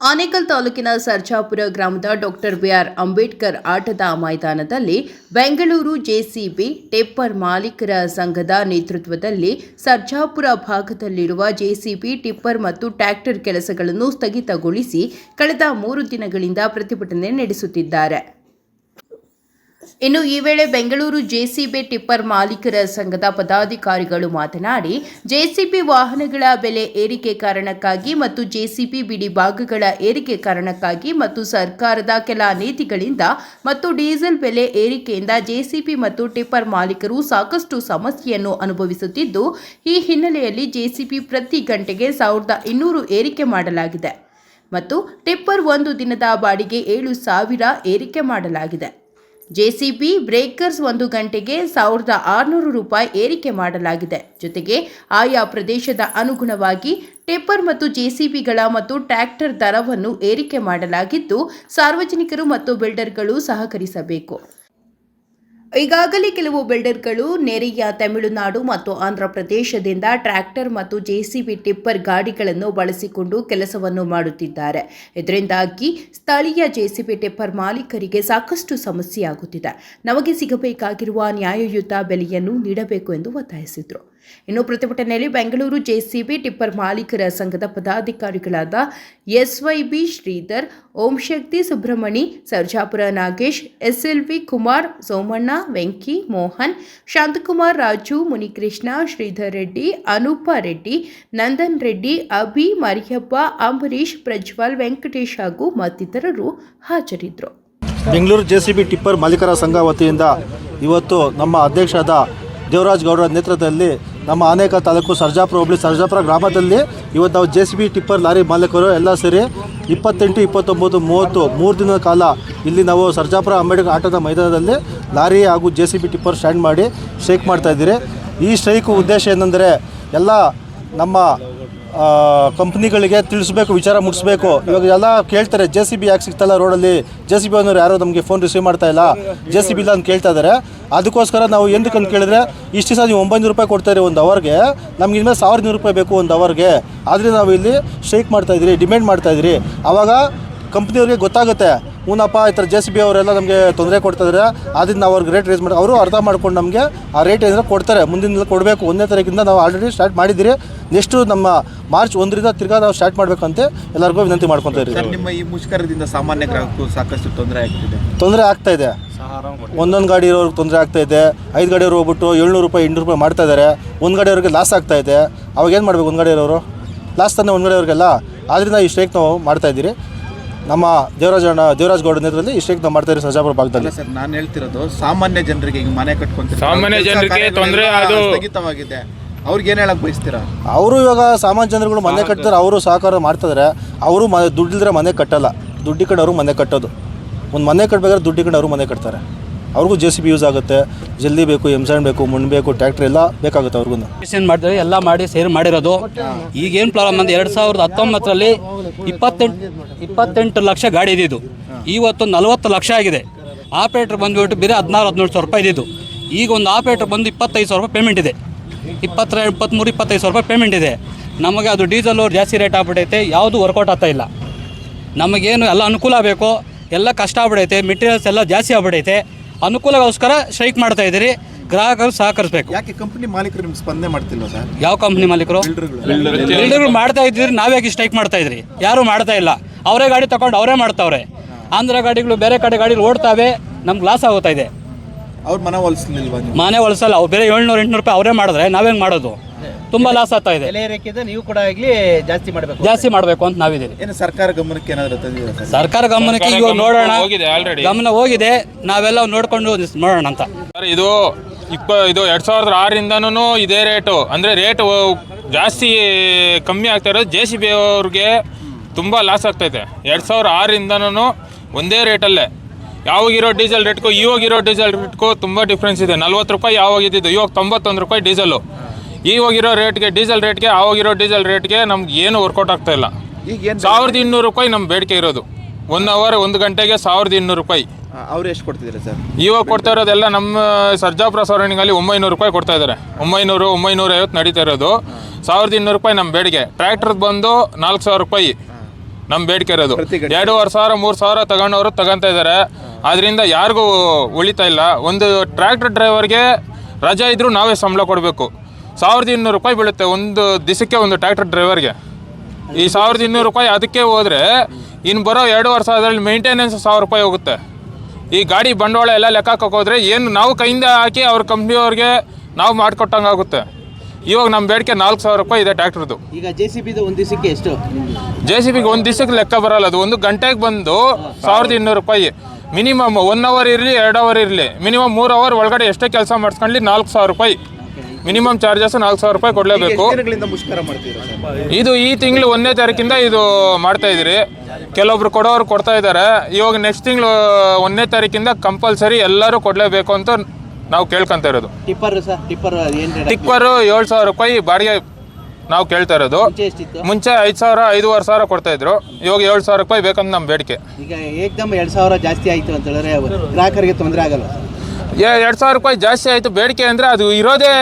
ಆನೇಕಲ್ ತಾಲೂಕಿನ ಸರ್ಜಾಪುರ ಗ್ರಾಮದ doctor B R Ambedkar ಆಟದ ಮೈದಾನದಲ್ಲಿ ಬೆಂಗಳೂರು ಜೆಸಿಬಿ ಟಿಪ್ಪರ್ ಮಾಲೀಕರ ಸಂಘದ ನೇತೃತ್ವದಲ್ಲಿ ಸರ್ಜಾಪುರ ಭಾಗದಲ್ಲಿರುವ ಜೆಸಿಬಿ ಟಿಪ್ಪರ್ ಮತ್ತು ಟ್ರ್ಯಾಕ್ಟರ್ ಕೆಲಸಗಳನ್ನು ಸ್ಥಗಿತಗೊಳಿಸಿ ಕಳೆದ ಮೂರು ದಿನಗಳಿಂದ ಪ್ರತಿಭಟನೆ ನಡೆಸುತ್ತಿದ್ದಾರೆ. ಇನ್ನು ಈ ವೇಳೆ ಬೆಂಗಳೂರು ಜೆಸಿಬಿ ಟಿಪ್ಪರ್ ಮಾಲೀಕರ ಸಂಘದ ಪದಾಧಿಕಾರಿಗಳು ಮಾತನಾಡಿ, ಜೆಸಿಬಿ ವಾಹನಗಳ ಬೆಲೆ ಏರಿಕೆ ಕಾರಣಕ್ಕಾಗಿ ಮತ್ತು ಜೆಸಿಬಿ ಬಿಡಿ ಭಾಗಗಳ ಏರಿಕೆ ಕಾರಣಕ್ಕಾಗಿ ಮತ್ತು ಸರ್ಕಾರದ ಕೆಲ ನೀತಿಗಳಿಂದ ಮತ್ತು ಡೀಸೆಲ್ ಬೆಲೆ ಏರಿಕೆಯಿಂದ ಜೆಸಿಬಿ ಮತ್ತು ಟಿಪ್ಪರ್ ಮಾಲೀಕರು ಸಾಕಷ್ಟು ಸಮಸ್ಯೆಯನ್ನು ಅನುಭವಿಸುತ್ತಿದ್ದು, ಈ ಹಿನ್ನೆಲೆಯಲ್ಲಿ ಜೆಸಿಬಿ ಪ್ರತಿ ಗಂಟೆಗೆ ಸಾವಿರದ ಇನ್ನೂರು ಏರಿಕೆ ಮಾಡಲಾಗಿದೆ ಮತ್ತು ಟಿಪ್ಪರ್ ಒಂದು ದಿನದ ಬಾಡಿಗೆ ಏಳು ಸಾವಿರ ಏರಿಕೆ ಮಾಡಲಾಗಿದೆ. ಜೆಸಿಬಿ ಬ್ರೇಕರ್ಸ್ ಒಂದು ಗಂಟೆಗೆ ಸಾವಿರದ ಆರುನೂರು ರೂಪಾಯಿ ಏರಿಕೆ ಮಾಡಲಾಗಿದೆ. ಜೊತೆಗೆ ಆಯಾ ಪ್ರದೇಶದ ಅನುಗುಣವಾಗಿ ಟೆಪ್ಪರ್ ಮತ್ತು ಜೆಸಿಬಿಗಳ ಮತ್ತು ಟ್ರ್ಯಾಕ್ಟರ್ ದರವನ್ನು ಏರಿಕೆ ಮಾಡಲಾಗಿದ್ದು, ಸಾರ್ವಜನಿಕರು ಮತ್ತು ಬಿಲ್ಡರ್ಗಳು ಸಹಕರಿಸಬೇಕು. ಈಗಾಗಲೇ ಕೆಲವು ಬಿಲ್ಡರ್ಗಳು ನೆರೆಯ ತಮಿಳುನಾಡು ಮತ್ತು ಆಂಧ್ರ ಪ್ರದೇಶದಿಂದ ಟ್ರ್ಯಾಕ್ಟರ್ ಮತ್ತು ಜೆಸಿಬಿ ಟಿಪ್ಪರ್ ಗಾಡಿಗಳನ್ನು ಬಳಸಿಕೊಂಡು ಕೆಲಸವನ್ನು ಮಾಡುತ್ತಿದ್ದಾರೆ. ಇದರಿಂದಾಗಿ ಸ್ಥಳೀಯ ಜೆಸಿಬಿ ಟಿಪ್ಪರ್ ಮಾಲೀಕರಿಗೆ ಸಾಕಷ್ಟು ಸಮಸ್ಯೆಯಾಗುತ್ತಿದೆ. ನಮಗೆ ಸಿಗಬೇಕಾಗಿರುವ ನ್ಯಾಯಯುತ ಬೆಲೆಯನ್ನು ನೀಡಬೇಕು ಎಂದು ಒತ್ತಾಯಿಸಿದರು. ಇನ್ನು ಪ್ರತಿಭಟನೆಯಲ್ಲಿ ಬೆಂಗಳೂರು ಜೆಸಿಬಿ ಟಿಪ್ಪರ್ ಮಾಲೀಕರ ಸಂಘದ ಪದಾಧಿಕಾರಿಗಳಾದ ಎಸ್ವೈಬಿ ಶ್ರೀಧರ್ ಓಂ ಶಕ್ತಿ ಸುಬ್ರಹ್ಮಣಿ, ಸರ್ಜಾಪುರ ನಾಗೇಶ್, ಎಸ್ಎಲ್ವಿ ಕುಮಾರ್, ಸೋಮಣ್ಣ, ವೆಂಕಿ, ಮೋಹನ್, ಶಾಂತಕುಮಾರ್ ರಾಜು, ಮುನಿಕೃಷ್ಣ, ಶ್ರೀಧರ್ ರೆಡ್ಡಿ, ಅನೂಪ ರೆಡ್ಡಿ, ನಂದನ್ ರೆಡ್ಡಿ, ಅಭಿ ಮರಿಯಪ್ಪ ಅಂಬರೀಶ್ ಪ್ರಜ್ವಲ್ ವೆಂಕಟೇಶ್ ಹಾಗೂ ಮತ್ತಿತರರು ಹಾಜರಿದ್ದರು. Bengaluru J C B tipper ಮಾಲೀಕರ ಸಂಘ ವತಿಯಿಂದ ಇವತ್ತು ನಮ್ಮ ಅಧ್ಯಕ್ಷರಾದ ದೇವರಾಜ್ ಗೌಡರ ನೇತೃತ್ವದಲ್ಲಿ ನಮ್ಮ ಆನೇಕಲ್ ತಾಲೂಕು ಸರ್ಜಾಪುರ ಹೋಬಳಿ ಸರ್ಜಾಪುರ ಗ್ರಾಮದಲ್ಲಿ ಇವತ್ತು ನಾವು J C B tipper lorry ಮಾಲೀಕರು ಎಲ್ಲ ಸೇರಿ ಇಪ್ಪತ್ತೆಂಟು, ಇಪ್ಪತ್ತೊಂಬತ್ತು, ಮೂವತ್ತು, ಮೂರು ದಿನದ ಕಾಲ ಇಲ್ಲಿ ನಾವು ಸರ್ಜಾಪುರ ಅಂಬೇಡ್ಕರ್ ಆಟದ ಮೈದಾನದಲ್ಲಿ ಲಾರಿ ಹಾಗೂ J C B tipper stand ಮಾಡಿ ಸ್ಟ್ರೈಕ್ ಮಾಡ್ತಾಯಿದ್ದೀರಿ ಈ ಸ್ಟ್ರೈಕ್ ಉದ್ದೇಶ ಏನೆಂದರೆ ಎಲ್ಲ ನಮ್ಮ ಕಂಪ್ನಿಗಳಿಗೆ ತಿಳಿಸ್ಬೇಕು, ವಿಚಾರ ಮುಟ್ಟಿಸ್ಬೇಕು ಇವಾಗ ಎಲ್ಲ ಕೇಳ್ತಾರೆ ಜೆ ಸಿ ಬಿ ಯಾಕೆ ಸಿಗ್ತಾಯಿಲ್ಲ ರೋಡಲ್ಲಿ? ಜೆ ಸಿ ಬಿ ಅನ್ನೋರು ಯಾರೋ ನಮಗೆ ಫೋನ್ ರಿಸೀವ್ ಮಾಡ್ತಾ ಇಲ್ಲ. ಜೆ ಸಿ ಬಿ ಇಲ್ಲ ಅಂತ ಕೇಳ್ತಾ ಇದ್ದಾರೆ ಅದಕ್ಕೋಸ್ಕರ ನಾವು ಎಂದಕ್ಕೆ ಅಂತ ಕೇಳಿದ್ರೆ, ಇಷ್ಟು ದಿವಸ ನೀವು ಒಂಬೈನೂರು ರೂಪಾಯಿ ಕೊಡ್ತಾರೆ ಒಂದು ಅವರ್ಗೆ ನಮ್ಗೆ ಇನ್ಮೇಲೆ ಸಾವಿರದ ನೂರು ರೂಪಾಯಿ ಬೇಕು ಒಂದು ಅವರ್ಗೆ ಆದರೆ ನಾವು ಇಲ್ಲಿ ಸ್ಟ್ರೈಕ್ ಮಾಡ್ತಾಯಿದ್ರಿ ಡಿಮ್ಯಾಂಡ್ ಮಾಡ್ತಾಯಿದ್ರಿ ಆವಾಗ ಕಂಪ್ನಿಯವ್ರಿಗೆ ಗೊತ್ತಾಗುತ್ತೆ. ಹೂನಪ್ಪ ಈ ಥರ ಜೆ ಸಿ ಬಿ ಅವರೆಲ್ಲ ನಮಗೆ ತೊಂದರೆ ಕೊಡ್ತಾಯಿದ್ದಾರೆ ಅದನ್ನು ನಾವು ಅವ್ರಿಗೆ ರೇಟ್ ರೇಸ್ ಮಾಡಿ ಅವರು ಅರ್ಥ ಮಾಡ್ಕೊಂಡು ನಮಗೆ ಆ ರೇಟ್ ಏನಾದ್ರೆ ಕೊಡ್ತಾರೆ. ಮುಂದಿನ ಕೊಡಬೇಕು. ಒಂದನೇ ತಾರೀಕಿಂದ ನಾವು ಆಲ್ರೆಡಿ ಸ್ಟಾರ್ಟ್ ಮಾಡಿದ್ದೀರಿ. ನೆಕ್ಸ್ಟು ನಮ್ಮ ಮಾರ್ಚ್ ಒಂದರಿಂದ ತಿರ್ಗಾ ನಾವು ಸ್ಟಾರ್ಟ್ ಮಾಡಬೇಕಂತೆ ಎಲ್ಲರಿಗೂ ವಿನಂತಿ ಮಾಡ್ಕೊತಾ ಇದ್ದೀವಿ. ಸರ್ ನಿಮ್ಮ ಈ ಮುಷ್ಕರದಿಂದ ಸಾಮಾನ್ಯ ಗ್ರಾಹಕರು ಸಾಕಷ್ಟು ತೊಂದರೆ ಆಗ್ತಿದೆ. ತೊಂದರೆ ಆಗ್ತಾ ಇದೆ. ಒಂದೊಂದು ಗಾಡಿ ಇರೋರಿಗೆ ತೊಂದರೆ ಆಗ್ತಾ ಇದೆ. ಐದು ಗಾಡಿಯವ್ರು ಹೋಗ್ಬಿಟ್ಟು ಏಳ್ನೂರು ರೂಪಾಯಿ ಎಂಟುನೂರು ರೂಪಾಯಿ ಮಾಡ್ತಾ ಇದ್ದಾರೆ ಒಂದು ಗಾಡಿಯವ್ರಿಗೆ ಲಾಸ್ ಆಗ್ತಾ ಇದೆ. ಅವಾಗ ಏನು ಮಾಡಬೇಕು ಒಂದು ಗಾಡಿಯವರು ಲಾಸ್ ತಾನೆ ಒಂದು ಗಾಡಿಯವ್ರಿಗೆಲ್ಲ ಆದ್ದರಿಂದ ಈ ಸ್ಟ್ರೈಕ್ ನಾವು ಮಾಡ್ತಾ ಇದ್ದೀರಿ. ನಮ್ಮ ದೇವರಾಜ ದೇವರಾಜ್ ಗೌಡ ನೇತೃತ್ವದಲ್ಲಿ ಇಷ್ಟೇ ನಾವು ಮಾಡ್ತಾ ಇದ್ದೀವಿ ಸಜಾಪುರ ಭಾಗದಲ್ಲಿ. ಸರ್ ನಾನು ಹೇಳ್ತಿರೋದು ಸಾಮಾನ್ಯ ಜನರಿಗೆ ಈಗ ಮನೆ ಕಟ್ಕೊಂತೀವಿ ಸಾಮಾನ್ಯ ಜನರಿಗೆ ತೊಂದ್ರೆ ಅದು- ಸ್ಥಗಿತವಾಗಿದೆ. ಅವ್ರಿಗೆ ಏನ್ ಹೇಳಕ್ ಬಯಸ್ತೀರಾ? ಅವರು ಇವಾಗ ಸಾಮಾನ್ಯ ಜನರುಗಳು ಮನೆ ಕಟ್ತಾರೆ ಅವರು ಸಹಕಾರ ಮಾಡ್ತಿದ್ರೆ. ಅವರು ಮ ದುಡ್ಡಿಲ್ದ್ರೆ ಮನೆ ಕಟ್ಟಲ್ಲ. ದುಡ್ಡಿ ಕಡೆ ಅವರು ಮನೆ ಕಟ್ಟೋದು. ಒಂದು ಮನೆ ಕಟ್ಟಬೇಕಾದ್ರೆ ದುಡ್ಡಿ ಕಡೆ ಅವರು ಮನೆ ಕಟ್ತಾರೆ. ಅವ್ರಿಗೂ ಜೆ ಸಿ ಬಿ ಯೂಸ್ ಆಗುತ್ತೆ. ಜಲ್ದಿ ಬೇಕು ಎಮ್ಸೈನ್ ಬೇಕು ಮಣ್ಣು ಬೇಕು ಟ್ರ್ಯಾಕ್ಟರ್ ಎಲ್ಲ ಬೇಕಾಗುತ್ತೆ ಅವ್ರಿಗೂ ಏನು ಮಾಡಿದ್ರೆ ಎಲ್ಲ ಮಾಡಿ ಸೇರಿ ಮಾಡಿರೋದು. ಈಗೇನು ಪ್ರಾಬ್ಲಮ್ ಅಂದ್ರೆ ಎರಡು ಸಾವಿರದ ಹತ್ತೊಂಬತ್ತರಲ್ಲಿ ಇಪ್ಪತ್ತೆಂಟು ಇಪ್ಪತ್ತೆಂಟು ಲಕ್ಷ ಗಾಡಿ ಇದ್ದಿದ್ದು. ಇವತ್ತು ನಲವತ್ತು ಲಕ್ಷ ಆಗಿದೆ. ಆಪ್ರೇಟ್ರ್ ಬಂದುಬಿಟ್ಟು ಬೇರೆ ಹದಿನಾರು, ಹದಿನೇಳು ಸಾವಿರ ರೂಪಾಯಿ ಇದ್ದಿದ್ದು. ಈಗ ಒಂದು ಆಪ್ರೇಟ್ರ್ ಬಂದು ಇಪ್ಪತ್ತೈದು ಸಾವಿರ ರೂಪಾಯಿ ಪೇಮೆಂಟ್ ಇದೆ. ಇಪ್ಪತ್ತರ ಇಪ್ಪತ್ತ್ಮೂರು ಇಪ್ಪತ್ತೈದು ಸಾವಿರ ರೂಪಾಯಿ ಪೇಮೆಂಟ್ ಇದೆ. ನಮಗೆ ಅದು ಡೀಸೆಲ್ ಜಾಸ್ತಿ ರೇಟ್ ಆಗ್ಬಿಟ್ಟೈತೆ ಯಾವುದು ವರ್ಕೌಟ್ ಆಗ್ತಾ ಇಲ್ಲ. ನಮಗೇನು ಎಲ್ಲ ಅನುಕೂಲ ಬೇಕೋ ಎಲ್ಲ ಕಷ್ಟ ಆಗ್ಬಿಡೈತೆ ಮೆಟೀರಿಯಲ್ಸ್ ಎಲ್ಲ ಜಾಸ್ತಿ ಆಗ್ಬಿಡೈತೆ ಅನುಕೂಲಗೋಸ್ಕರ ಸ್ಟ್ರೈಕ್ ಮಾಡ್ತಾ ಇದ್ದೀರಿ. ಗ್ರಾಹಕರು ಸಹಕರಿಸಬೇಕು. ಯಾಕೆ ಕಂಪನಿ ಮಾಲೀಕರು ನಿಮ್ಗೆ ಸ್ಪಂದನೆ ಮಾಡ್ತಿಲ್ಲ ಸರ್? ಯಾವ ಕಂಪ್ನಿ ಮಾಲೀಕರು? ಬಿಲ್ಡರ್ಗಳು ಮಾಡ್ತಾ ಇದ್ದೀರಿ ನಾವ್ಯಾಕೆ ಸ್ಟ್ರೈಕ್ ಮಾಡ್ತಾ ಇದ್ರಿ ಯಾರು ಮಾಡ್ತಾ ಇಲ್ಲ. ಅವರೇ ಗಾಡಿ ತಗೊಂಡು ಅವರೇ ಮಾಡ್ತಾವ್ರೆ. ಆಂಧ್ರ ಗಾಡಿಗಳು ಬೇರೆ ಕಡೆ ಗಾಡಿಗಳು ಓಡ್ತಾವೆ ನಮ್ಗೆ ಲಾಸ್ ಆಗುತ್ತಾ ಇದೆ. ಅವ್ರ ಮನೆ ಒಲಿಸ್ಲಿಲ್ವಾ ನೀವು? ಮನೆ ಹೊಲಿಸಲ್ಲ ಅವ್ರು ಬೇರೆ ಏಳ್ನೂರು ಎಂಟುನೂರು ರೂಪಾಯಿ ಅವರೇ ಮಾಡಿದ್ರೆ ನಾವೇನು ಮಾಡೋದು? ತುಂಬ ಲಾಸ್ ಆಗ್ತಾ ಇದೆ. ಬೆಲೆ ನೀವು ಕೂಡ ಆಗ್ಲಿ ಜಾಸ್ತಿ ಮಾಡಬೇಕು. ಜಾಸ್ತಿ ಮಾಡಬೇಕು ಅಂತ ನಾವಿದ್ದೀವಿ. ಏನು ಸರ್ಕಾರ ಗಮನಕ್ಕೆ ಏನಾದ್ರು ಸರ್ ಸರ್ಕಾರ ಗಮನಕ್ಕೆ ಈಗ ನೋಡೋಣ. ಹೋಗಿದೆ ಆಲ್ರೆಡಿ ಗಮನ ಹೋಗಿದೆ. ನಾವೆಲ್ಲ ನೋಡ್ಕೊಂಡು ನೋಡೋಣ ಅಂತ. ಸರ್ ಇದು ಇಪ್ಪ ಇದು ಎರಡ್ ಸಾವಿರದ ಆರರಿಂದನೂ ಇದೇ ರೇಟು. ಅಂದ್ರೆ ರೇಟ್ ಜಾಸ್ತಿ ಕಮ್ಮಿ ಆಗ್ತಾ ಇರೋದು. ಜೆ ಸಿ ಬಿ ಅವ್ರಿಗೆ ತುಂಬಾ ಲಾಸ್ ಆಗ್ತೈತೆ ಎರಡ್ ಸಾವಿರದ ಆರರಿಂದನೂ ಒಂದೇ ರೇಟಲ್ಲೇ. ಯಾವಾಗಿರೋ ಡೀಸೆಲ್ ರೇಟ್ಗೂ ಇವಾಗಿರೋ ಡೀಸೆಲ್ ರೇಟ್ಗೂ ತುಂಬ ಡಿಫ್ರೆನ್ಸ್ ಇದೆ. ನಲ್ವತ್ತು ರೂಪಾಯಿ ಯಾವಾಗ ಇದ್ದಿದ್ದು ಇವಾಗ ತೊಂಬತ್ತೊಂದು ರೂಪಾಯಿ ಡೀಸೆಲು ಇವಾಗಿರೋ ರೇಟ್ಗೆ ಡೀಸೆಲ್ ರೇಟ್ಗೆ ಆವಾಗಿರೋ ಡೀಸೆಲ್ ರೇಟ್ಗೆ ನಮ್ಗೆ ಏನು ವರ್ಕೌಟ್ ಆಗ್ತಾ ಇಲ್ಲ. ಈಗ ಏನು ಸಾವಿರದ ಇನ್ನೂರು ರೂಪಾಯಿ ನಮ್ಮ ಬೇಡಿಕೆ ಇರೋದು. ಒನ್ ಅವರ್ ಒಂದು ಗಂಟೆಗೆ ಸಾವಿರದ ಇನ್ನೂರು ರೂಪಾಯಿ. ಅವ್ರು ಎಷ್ಟು ಕೊಡ್ತಿದ್ದಾರೆ ಸರ್? ಇವಾಗ ಕೊಡ್ತಾ ಇರೋದೆಲ್ಲ ನಮ್ಮ ಸರ್ಜಾಪುರ ಸರೌಂಡಿಂಗಲ್ಲಿ ಒಂಬೈನೂರು ರೂಪಾಯಿ ಕೊಡ್ತಾ ಇದ್ದಾರೆ ಒಂಬೈನೂರು ಒಂಬೈನೂರ ಐವತ್ತು ನಡೀತಾ ಇರೋದು. ಸಾವಿರದ ಇನ್ನೂರು ರೂಪಾಯಿ ನಮ್ಮ ಬೇಡಿಕೆ. ಟ್ರ್ಯಾಕ್ಟರ್ ಬಂದು ನಾಲ್ಕು ಸಾವಿರ ರೂಪಾಯಿ ನಮ್ಮ ಬೇಡಿಕೆ ಇರೋದು. ಎರಡೂವರೆ ಸಾವಿರ ಮೂರು ಸಾವಿರ ತಗೊಂಡವರು ತಗೊಂತ ಇದ್ದಾರೆ ಅದರಿಂದ ಯಾರಿಗೂ ಉಳಿತಾ ಇಲ್ಲ. ಒಂದು ಟ್ರ್ಯಾಕ್ಟರ್ ಡ್ರೈವರ್ಗೆ ರಜಾ ಇದ್ರೂ ನಾವೇ ಸಂಬಳ ಕೊಡಬೇಕು. ಸಾವಿರದ ಇನ್ನೂರು ರೂಪಾಯಿ ಬೀಳುತ್ತೆ ಒಂದು ದಿಸಕ್ಕೆ ಒಂದು ಟ್ರ್ಯಾಕ್ಟರ್ ಡ್ರೈವರ್ಗೆ. ಈ ಸಾವಿರದ ಇನ್ನೂರು ರೂಪಾಯಿ ಅದಕ್ಕೆ ಹೋದರೆ ಇನ್ನು ಬರೋ ಎರಡೂವರೆ ಸಾವಿರದಲ್ಲಿ ಮೇಂಟೆನೆನ್ಸ್ ಸಾವಿರ ರೂಪಾಯಿ ಹೋಗುತ್ತೆ. ಈ ಗಾಡಿ ಬಂಡವಾಳ ಎಲ್ಲ ಲೆಕ್ಕ ಹೋದ್ರೆ ಏನು ನಾವು ಕೈಯಿಂದ ಹಾಕಿ ಅವ್ರ ಕಂಪ್ನಿಯವ್ರಿಗೆ ನಾವು ಮಾಡಿಕೊಟ್ಟಂಗೆ ಆಗುತ್ತೆ. ಇವಾಗ ನಮ್ಮ ಬೇಡಿಕೆ ನಾಲ್ಕು ಸಾವಿರ ರೂಪಾಯಿ ಇದೆ ಟ್ರ್ಯಾಕ್ಟರ್ದು. ಈಗ ಜೆ ಸಿ ಬಿದು ಒಂದು ದಿವಸಕ್ಕೆ ಎಷ್ಟು? ಜೆ ಸಿ ಬಿಗೆ ಒಂದು ದಿವಸಕ್ಕೆ ಲೆಕ್ಕ ಬರಲ್ಲ ಅದು. ಒಂದು ಗಂಟೆಗೆ ಬಂದು ಸಾವಿರದ ಇನ್ನೂರು ರೂಪಾಯಿ. ಮಿನಿಮಮ್ ಒನ್ ಅವರ್ ಇರಲಿ ಎರಡು ಅವರ್ ಇರಲಿ. ಮಿನಿಮಮ್ ಮೂರು ಅವರ್ ಒಳಗಡೆ ಎಷ್ಟೇ ಕೆಲಸ ಮಾಡಿಸ್ಕೊಂಡ್ಲಿ ನಾಲ್ಕು ಸಾವಿರ ರೂಪಾಯಿ. ಮಿನಿಮಮ್ ಚಾರ್ಜಸ್ ನಾಲ್ಕು ಸಾವಿರ ರೂಪಾಯಿ ಕೊಡಲೇಬೇಕು. ದಿನಗಳಿಂದ ಮುಷ್ಕರ ಮಾಡ್ತೀರಾ ಇದು ಈ ತಿಂಗಳು ಒಂದನೇ ತಾರೀಕಿಂದ ಇದು ಮಾಡ್ತಾ ಇದ್ದೀರಿ. ಕೆಲವೊಬ್ರು ಕೊಡೋರು ಕೊಡ್ತಾ ಇದ್ದಾರೆ. ಇವಾಗ ನೆಕ್ಸ್ಟ್ ತಿಂಗಳು ಒಂದನೇ ತಾರೀಕಿಂದ ಕಂಪಲ್ಸರಿ ಎಲ್ಲರೂ ಕೊಡಲೇಬೇಕು ಅಂತ ನಾವು ಕೇಳ್ಕೊಂತ ಇರೋದು. ಟಿಪ್ಪರ್ ಸರ್ ಟಿಪ್ಪರ್ ಏನು ರೇಟ್ ಟಿಪ್ಪರು ಏಳು ಸಾವಿರ ರೂಪಾಯಿ ಬಾಡಿಗೆ ನಾವು ಕೇಳ್ತಾ ಇರೋದು. ಮುಂಚೆ ಎಷ್ಟಿತ್ತು? ಮುಂಚೆ ಐದು ಸಾವಿರ ಐದೂವರೆ ಸಾವಿರ ಕೊಡ್ತಾ ಇದ್ರು. ಇವಾಗ ಏಳು ಸಾವಿರ ರೂಪಾಯಿ ಬೇಕಂತ ನಮ್ಮ ಬೇಡಿಕೆ. ಈಗ ಏಕ್ದಮ್ ಎರಡು ಸಾವಿರ ಜಾಸ್ತಿ ಆಯ್ತು ಅಂತ ಹೇಳಿದ್ರೆ ಗ್ರಾಹಕರಿಗೆ ತೊಂದರೆ ಆಗಲ್ಲ ಎರಡು ಸಾವಿರ ರೂಪಾಯಿ ಜಾಸ್ತಿ ಆಯಿತು. ಬೇಡಿಕೆ ಅಂದರೆ ಅದು ಇರೋದೇ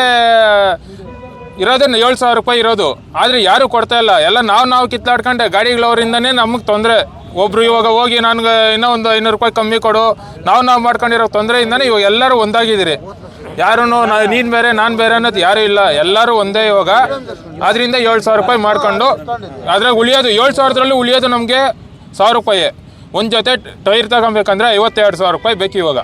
ಇರೋದೇ ಏಳು ಸಾವಿರ ರೂಪಾಯಿ ಇರೋದು. ಆದರೆ ಯಾರೂ ಕೊಡ್ತಾ ಇಲ್ಲ. ಎಲ್ಲ ನಾವು ನಾವು ಕಿತ್ತಾಡ್ಕೊಂಡೆ ಗಾಡಿಗಳವರಿಂದನೇ ನಮಗೆ ತೊಂದರೆ. ಒಬ್ರು ಇವಾಗ ಹೋಗಿ ನನಗೆ ಇನ್ನೂ ಒಂದು ಐನೂರು ರೂಪಾಯಿ ಕಮ್ಮಿ ಕೊಡು. ನಾವು ನಾವು ಮಾಡ್ಕೊಂಡಿರೋ ತೊಂದರೆಯಿಂದನೇ ಇವಾಗ ಎಲ್ಲರೂ ಒಂದಾಗಿದ್ದೀರಿ. ಯಾರೂ ನೀನು ಬೇರೆ, ನಾನು ಬೇರೆ ಅನ್ನೋದು ಯಾರೂ ಇಲ್ಲ. ಎಲ್ಲರೂ ಒಂದೇ ಇವಾಗ. ಅದರಿಂದ ಏಳು ಸಾವಿರ ರೂಪಾಯಿ ಮಾಡ್ಕೊಂಡು, ಅದ್ರಾಗ ಉಳಿಯೋದು, ಏಳು ಸಾವಿರದಲ್ಲಿ ಉಳಿಯೋದು ನಮಗೆ ಸಾವಿರ ರೂಪಾಯಿ. ಒಂದು ಜೊತೆ ಟೈರ್ ತಗೊಬೇಕಂದ್ರೆ ಐವತ್ತೆರಡು ಸಾವಿರ ರೂಪಾಯಿ ಬೇಕು ಇವಾಗ.